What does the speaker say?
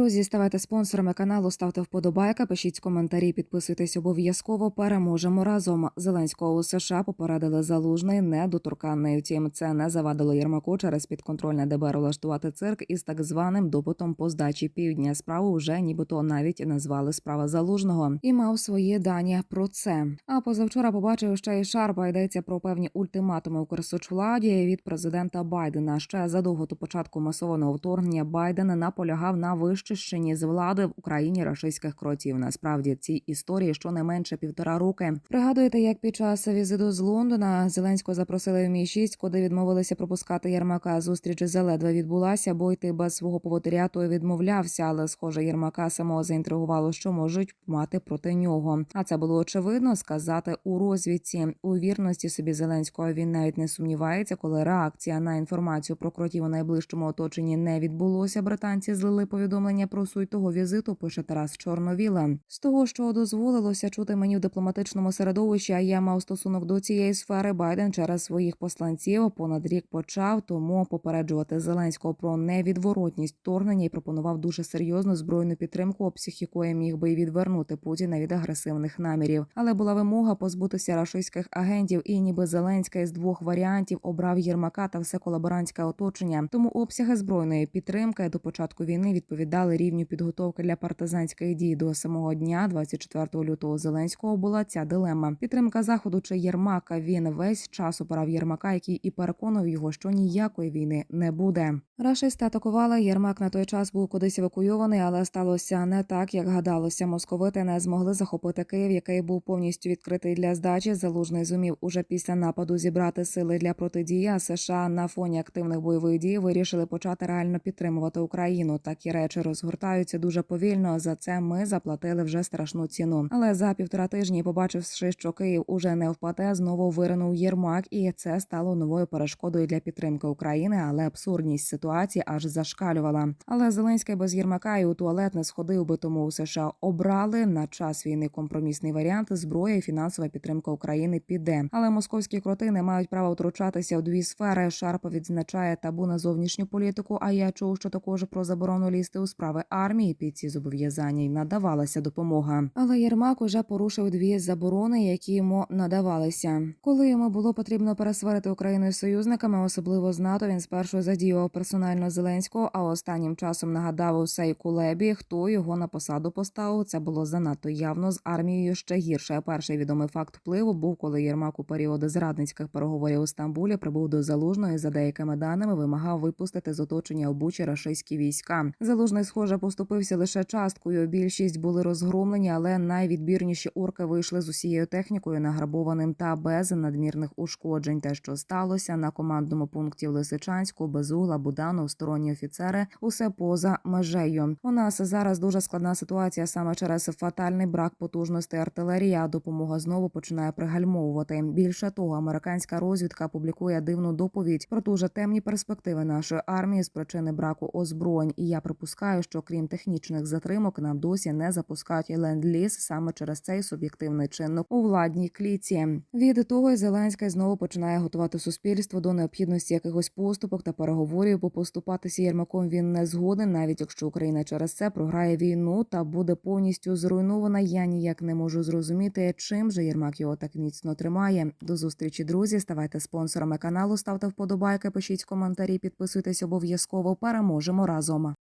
Друзі, ставайте спонсорами каналу, ставте вподобайка, пишіть коментарі, підписуйтесь обов'язково. Переможемо разом. Зеленського у США попередили залужний недоторканний. Втім, це не завадило Єрмаку через підконтрольне ДБР влаштувати цирк із так званим допитом по здачі півдня. Справу вже нібито навіть назвали справа залужного і мав свої дані про це. А позавчора побачив ще й Шарпа. Йдеться про певні ультиматуми у Красочвладі від президента Байдена. Ще задовго до початку масованого вторгнення Байден наполягав на вищищенні з влади в Україні рашистських кротів. Насправді ці історії щонайменше півтора роки. Пригадуєте, як під час візиту з Лондона Зеленського запросили в мій 6 куди відмовилися пропускати Єрмака. Зустріч заледве відбулася, бо йти без свого поводиря той відмовлявся. Але схоже, Єрмака самого заінтригувало, що можуть мати проти нього. А це було очевидно сказати у розвідці. У вірності собі Зеленського він навіть не сумнівається, коли реакція на інформацію про кротів у найближчому оточенні не відбулося. Британці злили повідомлення про суть того візиту. Пише Тарас Чорновіла. З того, що дозволилося чути мені в дипломатичному середовищі, а я мав стосунок до цієї сфери. Байден через своїх посланців понад рік почав тому попереджувати Зеленського про невідворотність вторгнення і пропонував дуже серйозну збройну підтримку, обсяг якої міг би й відвернути Путіна від агресивних намірів. Але була вимога позбутися рашистських агентів, і ніби Зеленська із двох варіантів обрав Єрмака та все колаборантське оточення. Тому обсяги збройної підтримки до початку війни відповідали рівню підготовки для партизанських дій до самого дня, 24 лютого Зеленського, була ця дилема. Підтримка заходу чи Єрмака. Він весь час обирав Єрмака, який і переконав його, що ніякої війни не буде. Рашисти атакували. Єрмак на той час був кудись евакуйований, але сталося не так, як гадалося. Московити не змогли захопити Київ, який був повністю відкритий для здачі. Залужний зумів уже після нападу зібрати сили для протидії. А США на фоні активних бойових дій вирішили почати реально підтримувати Україну. Такі речі розгортаються дуже повільно. За це ми заплатили вже страшну ціну. Але за півтора тижні, побачивши, що Київ уже не впаде, знову виринув Єрмак, і це стало новою перешкодою для підтримки України. Але абсурдність ситуації аж зашкалювала. Але Зеленський без Єрмака і у туалет не сходив би тому у США обрали на час війни компромісний варіант зброя і фінансова підтримка України піде. Але московські кроти не мають права втручатися у дві сфери. Шарпа відзначає табу на зовнішню політику. А я чув, що також про заборону лізти у справи армії під ці зобов'язання й надавалася допомога. Але Єрмак уже порушив дві заборони, які йому надавалися. Коли йому було потрібно пересварити Україну із союзниками, особливо з НАТО, він спершу задіював персонально Зеленського, а останнім часом нагадав усей Кулебі, хто його на посаду поставив. Це було занадто явно з армією ще гірше. Перший відомий факт впливу був, коли Єрмак у періоди зрадницьких переговорів у Стамбулі прибув до Залужної. За деякими даними вимагав випустити з оточення обучі рашистські війська. Залужний, схоже, поступився лише часткою. Більшість були розгромлені, але найвідбірніші орки вийшли з усією технікою, награбованим та без надмірних ушкоджень. Те, що сталося на командному пункті в Лисичанську, Безугла, Буданов, сторонні офіцери, усе поза межею. У нас зараз дуже складна ситуація саме через фатальний брак потужностей артилерії. А допомога знову починає пригальмовувати. Більше того, американська розвідка публікує дивну доповідь про дуже темні перспективи нашої армії з причини браку озброєнь. І я припускаю, що крім технічних затримок нам досі не запускають ленд-ліз саме через цей суб'єктивний чинник у владній кліці. Від того й Зеленський знову починає готувати суспільство до необхідності якихось поступок та переговорів, бо поступатися Єрмаком він не згоден, навіть якщо Україна через це програє війну та буде повністю зруйнована. Я ніяк не можу зрозуміти, чим же Єрмак його так міцно тримає. До зустрічі, друзі. Ставайте спонсорами каналу, ставте вподобайки, пишіть коментарі, підписуйтесь обов'язково. Переможемо разом.